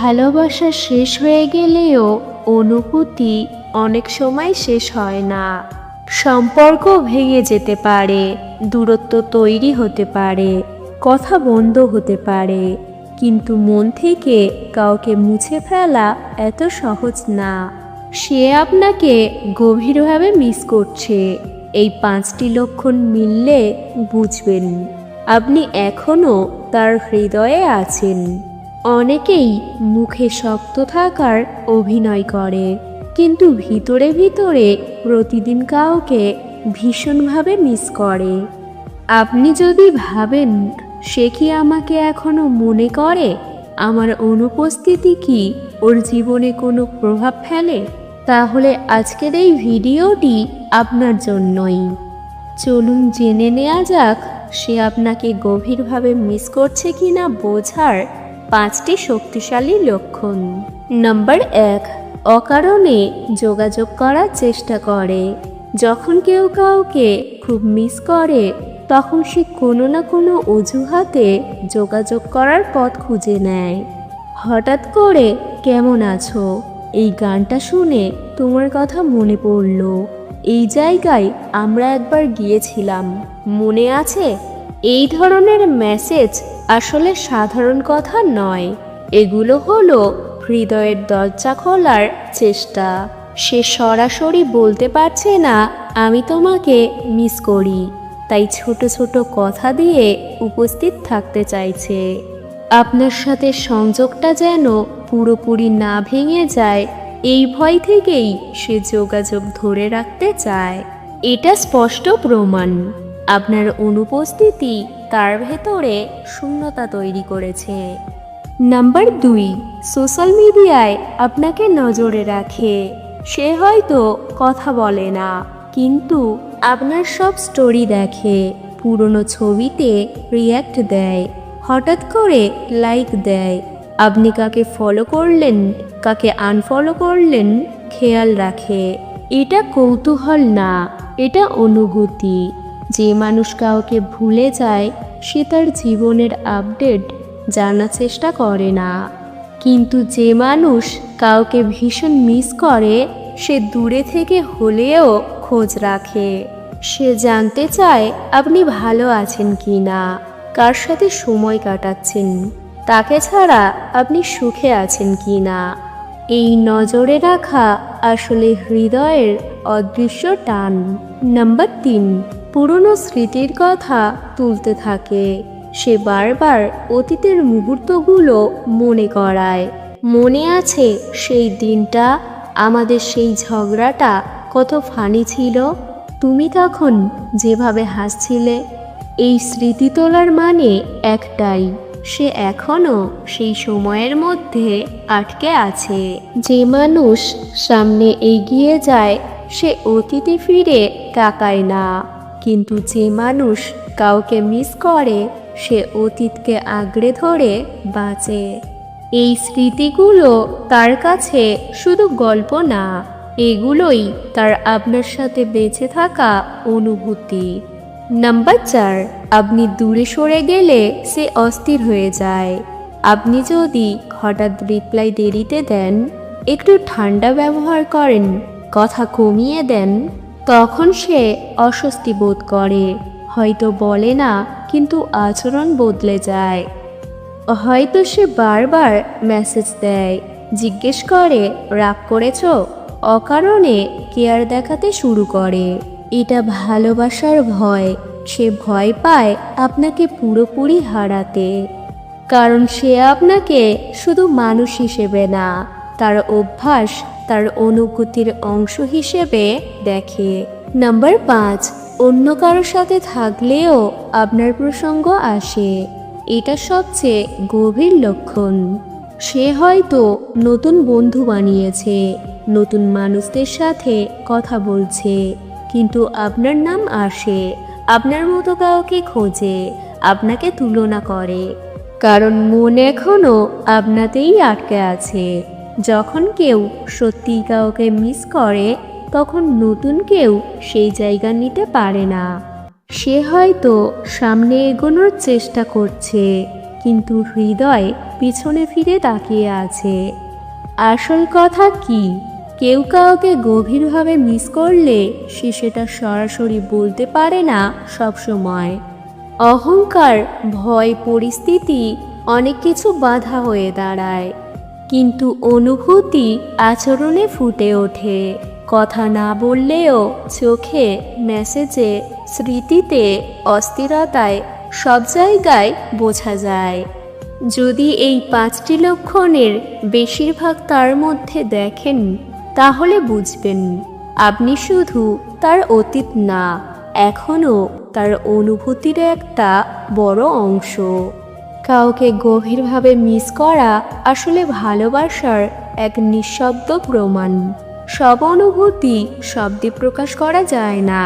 ভালোবাসা শেষ হয়ে গেলেও অনুভূতি অনেক সময় শেষ হয় না। সম্পর্ক ভেঙে যেতে পারে, দূরত্ব তৈরি হতে পারে, কথা বন্ধ হতে পারে, কিন্তু মন থেকে কাউকে মুছে ফেলা এত সহজ না। সে আপনাকে গভীরভাবে মিস করছে। এই পাঁচটি লক্ষণ মিললে বুঝবেন। আপনি এখনও তার হৃদয়ে আছেন। অনেকেই মুখে শক্ত থাকার অভিনয় করে, কিন্তু ভিতরে ভিতরে প্রতিদিন কাউকে ভীষণভাবে মিস করে। আপনি যদি ভাবেন, সে কি আমাকে এখনও মনে করে? আমার অনুপস্থিতি কি? ওর জীবনে কোনো প্রভাব ফেলে? তাহলে আজকের এই ভিডিওটি আপনার জন্যই। চলুন জেনে নেওয়া যাক, সে আপনাকে গভীরভাবে মিস করছে কিনা বোঝার পাঁচটি শক্তিশালী লক্ষণ। নাম্বার এক, অকারণে যোগাযোগ করার চেষ্টা করে। যখন কেউ কাউকে খুব মিস করে, তখন সে কোনো না কোনো অজুহাতে যোগাযোগ করার পথ খুঁজে নেয়। হঠাৎ করে, কেমন আছো? এই গানটা শুনে তোমার কথা মনে পড়ল। এই জায়গায় আমরা একবার গিয়েছিলাম। মনে আছে? এই ধরনের মেসেজ আসলে সাধারণ কথা নয়। এগুলো হলো হৃদয়ের দরজা খোলার চেষ্টা। সে সরাসরি বলতে পারছে না, আমি তোমাকে মিস করি। তাই ছোট ছোট কথা দিয়ে উপস্থিত থাকতে চাইছে। আপনার সাথে সংযোগটা যেন পুরোপুরি না ভেঙে যায়, এই ভয় থেকেই সে যোগাযোগ ধরে রাখতে চায়। এটা স্পষ্ট প্রমাণ। আপনার অনুপস্থিতি তার ভেতরে শূন্যতা তৈরি করেছে। নাম্বার দুই, সোশ্যাল মিডিয়ায় আপনাকে নজরে রাখে। সে হয়তো কথা বলে না, কিন্তু আপনার সব স্টোরি দেখে, পুরনো ছবিতে রিয়্যাক্ট দেয়, হঠাৎ করে লাইক দেয়। আপনি কাকে ফলো করলেন, কাকে আনফলো করলেন, খেয়াল রাখে। এটা কৌতূহল না, এটা অনুভূতি। যে মানুষ কাউকে ভুলে যায়, সে তার জীবনের আপডেট জানার চেষ্টা করে না। কিন্তু যে মানুষ কাউকে ভীষণ মিস করে, সে দূরে থেকে হলেও খোঁজ রাখে। সে জানতে চায়, আপনি ভালো আছেন কি না কার সাথে সময় কাটাচ্ছেন, তাকে ছাড়া আপনি সুখে আছেন কি না এই নজরে রাখা আসলে হৃদয়ের অদৃশ্য টান। নাম্বার তিন। পুরনো স্মৃতির কথা তুলতে থাকে। সে বারবার অতীতের মুহূর্তগুলো মনে করায়। মনে আছে সেই দিনটা, আমাদের সেই ঝগড়াটা কত ফানি ছিল। তুমি তখন যেভাবে হাসছিলে, এই স্মৃতি তোলার মানে একটাই, সে এখনও সেই সময়ের মধ্যে আটকে আছে। যে মানুষ সামনে এগিয়ে যায়, সে অতীতে ফিরে তাকায় না। কিন্তু যে মানুষ কাউকে মিস করে, সে অতীতকে আঁকড়ে ধরে বাঁচে। এই স্মৃতিগুলো তার কাছে শুধু গল্প না, এগুলোই তার আপনার সাথে বেঁচে থাকা অনুভূতি। নাম্বার চার, আপনি দূরে সরে গেলে সে অস্থির হয়ে যায়। আপনি যদি হঠাৎ রিপ্লাই দেরিতে দেন, একটু ঠান্ডা ব্যবহার করেন, কথা কমিয়ে দেন তখন সে অস্বস্তি বোধ করে। হয়তো বলে না, কিন্তু আচরণ বদলে যায়। হয়তো সে বারবার মেসেজ দেয়, জিজ্ঞেস করে, রাগ করেছ? অকারণে কেয়ার দেখাতে শুরু করে। এটা ভালোবাসার ভয়। সে ভয় পায় আপনাকে পুরোপুরি হারাতে। কারণ সে আপনাকে শুধু মানুষ হিসেবে না, তার অভ্যাস তার অনুভূতির অংশ হিসেবে দেখে। নাম্বার পাঁচ, অন্য কারোর সাথে থাকলেও আপনার প্রসঙ্গ আসে। এটা সবচেয়ে গভীর লক্ষণ। সে হয়তো নতুন বন্ধু বানিয়েছে, নতুন মানুষদের সাথে কথা বলছে, কিন্তু আপনার নাম আসে, আপনার মতো কাউকে খোঁজে, আপনাকে তুলনা করে। কারণ মন এখনও আপনাতেই আটকে আছে। যখন কেউ সত্যি কাউকে মিস করে, তখন নতুন কেউ সেই জায়গা নিতে পারে না। সে হয়তো সামনে এগোনোর চেষ্টা করছে, কিন্তু হৃদয় পিছনে ফিরে তাকিয়ে আছে। আসল কথা কি? কেউ কাউকে গভীরভাবে মিস করলে সে সেটা সরাসরি বলতে পারে না সবসময়। অহংকার, ভয়, পরিস্থিতি, অনেক কিছু বাধা হয়ে দাঁড়ায়। কিন্তু অনুভূতি আচরণে ফুটে ওঠে। কথা না বললেও চোখে মেসেজে, স্মৃতিতে, অস্থিরতায় সব জায়গায় বোঝা যায়। যদি এই পাঁচটি লক্ষণের বেশিরভাগ তার মধ্যে দেখেন, তাহলে বুঝবেন, আপনি শুধু তার অতীত না, এখনও তার অনুভূতির একটা বড় অংশ। কাউকে গভীরভাবে মিস করা আসলে ভালোবাসার এক নিঃশব্দ প্রমাণ। সব অনুভূতি শব্দে প্রকাশ করা যায় না।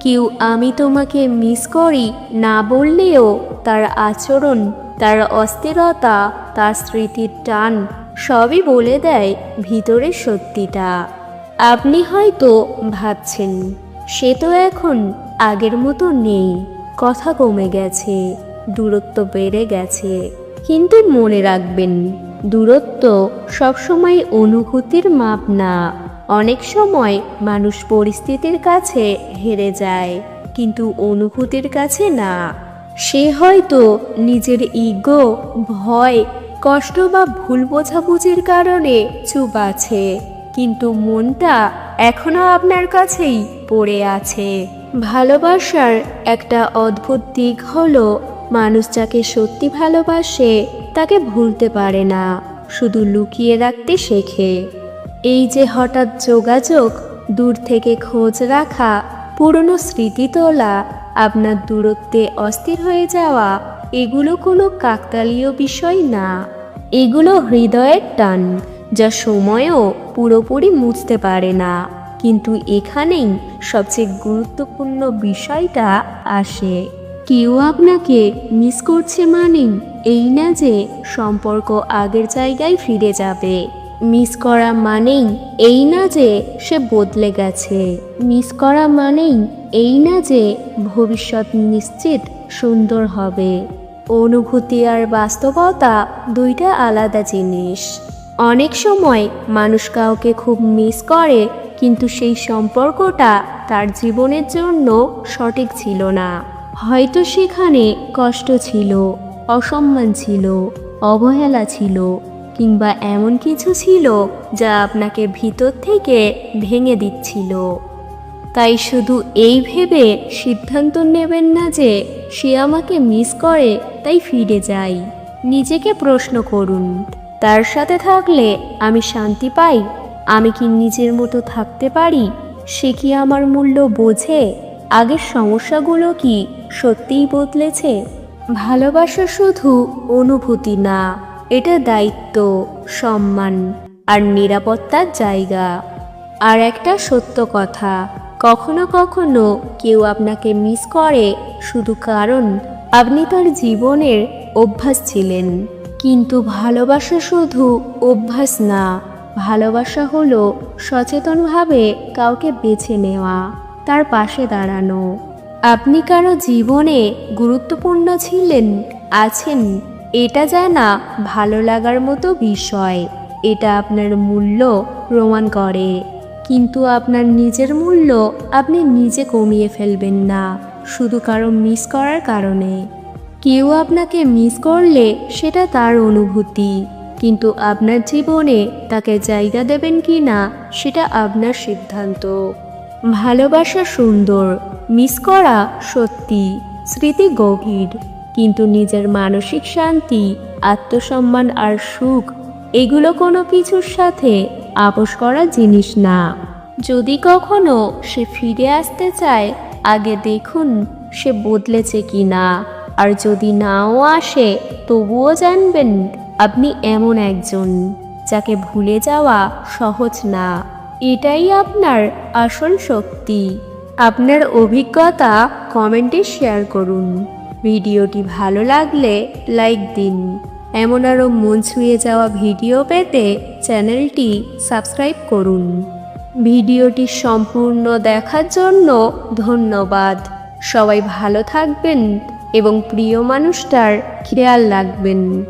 কেউ আমি তোমাকে মিস করি না বললেও তার আচরণ, তার অস্থিরতা, তার স্মৃতির টান সবই বলে দেয় ভিতরের সত্যিটা। আপনি হয়তো ভাবছেন, সে তো এখন আগের মতো নেই, কথা কমে গেছে। দূরত্ব বেড়ে গেছে। কিন্তু মনে রাখবেন, দূরত্ব সবসময় অনুভূতির মাপ না। অনেক সময় মানুষ পরিস্থিতির কাছে হেরে যায়, কিন্তু অনুভূতির কাছে না। সে হয়তো নিজের ইগো, ভয়, কষ্ট বা ভুল বোঝাবুঝির কারণে চুপ আছে কিন্তু মনটা এখনও আপনার কাছেই পড়ে আছে। ভালোবাসার একটা অদ্ভুত দিক হলো মানুষ যাকে সত্যি ভালোবাসে, তাকে ভুলতে পারে না, শুধু লুকিয়ে রাখতে শেখে। এই যে হঠাৎ যোগাযোগ, দূর থেকে খোঁজ রাখা, পুরনো স্মৃতি তোলা, আপনার দূরত্বে অস্থির হয়ে যাওয়া, এগুলো কোনো কাকতালীয় বিষয় না। এগুলো হৃদয়ের টান, যা সময়ও পুরোপুরি মুছতে পারে না। কিন্তু এখানেই সবচেয়ে গুরুত্বপূর্ণ বিষয়টা আসে। কেউ আপনাকে মিস করছে মানে এই না যে সম্পর্ক আগের জায়গায় ফিরে যাবে। মিস করা মানেই এই না যে সে বদলে গেছে। মিস করা মানেই এই না যে ভবিষ্যৎ নিশ্চিত সুন্দর হবে। অনুভূতি আর বাস্তবতা দুইটা আলাদা জিনিস। অনেক সময় মানুষ কাউকে খুব মিস করে, কিন্তু সেই সম্পর্কটা তার জীবনের জন্য সঠিক ছিল না। হয়তো সেখানে কষ্ট ছিল, অসম্মান ছিল, অবহেলা ছিল, কিংবা এমন কিছু ছিল যা আপনাকে ভিতর থেকে ভেঙে দিচ্ছিল। তাই শুধু এই ভেবে সিদ্ধান্ত নেবেন না যে সে আমাকে মিস করে, তাই ফিরে যাই। নিজেকে প্রশ্ন করুন, তার সাথে থাকলে আমি শান্তি পাই? আমি কি নিজের মতো থাকতে পারি? সে কি আমার মূল্য বোঝে? আগের সমস্যাগুলো কি সত্যিই বদলেছে? ভালোবাসা শুধু অনুভূতি না, এটা দায়িত্ব, সম্মান আর নিরাপত্তার জায়গা। আর একটা সত্য কথা, কখনো কখনো কেউ আপনাকে মিস করে শুধু কারণ আপনি তার জীবনের অভ্যাস ছিলেন। কিন্তু ভালোবাসা শুধু অভ্যাস না, ভালোবাসা হলো সচেতনভাবে কাউকে বেছে নেওয়া, তার পাশে দাঁড়ানো। আপনি কারও জীবনে গুরুত্বপূর্ণ ছিলেন, আছেন, এটা জানা ভালো লাগার মতো বিষয়। এটা আপনার মূল্য প্রমাণ করে। কিন্তু আপনার নিজের মূল্য আপনি নিজে কমিয়ে ফেলবেন না, শুধু কারও মিস করার কারণে। কেউ আপনাকে মিস করলে সেটা তার অনুভূতি, কিন্তু আপনার জীবনে তাকে জায়গা দেবেন কি না সেটা আপনার সিদ্ধান্ত। ভালোবাসা সুন্দর মিস করা সত্যি স্মৃতি গভীর, কিন্তু নিজের মানসিক শান্তি, আত্মসম্মান আর সুখ, এগুলো কোনো কিছুর সাথে আপোষ করা জিনিস না। যদি কখনো সে ফিরে আসতে চায়, আগে দেখুন সে বদলেছে কি না আর যদি নাও আসে, তবুও জানবেন আপনি এমন একজন যাকে ভুলে যাওয়া সহজ না। এটাই আপনার আসল শক্তি। আপনার অভিজ্ঞতা কমেন্টে শেয়ার করুন। ভিডিওটি ভালো লাগলে লাইক দিন। এমন আরও মন ছুঁয়ে যাওয়া ভিডিও পেতে চ্যানেলটি সাবস্ক্রাইব করুন। ভিডিওটি সম্পূর্ণ দেখার জন্য ধন্যবাদ। সবাই ভালো থাকবেন এবং প্রিয় মানুষটার খেয়াল রাখবেন।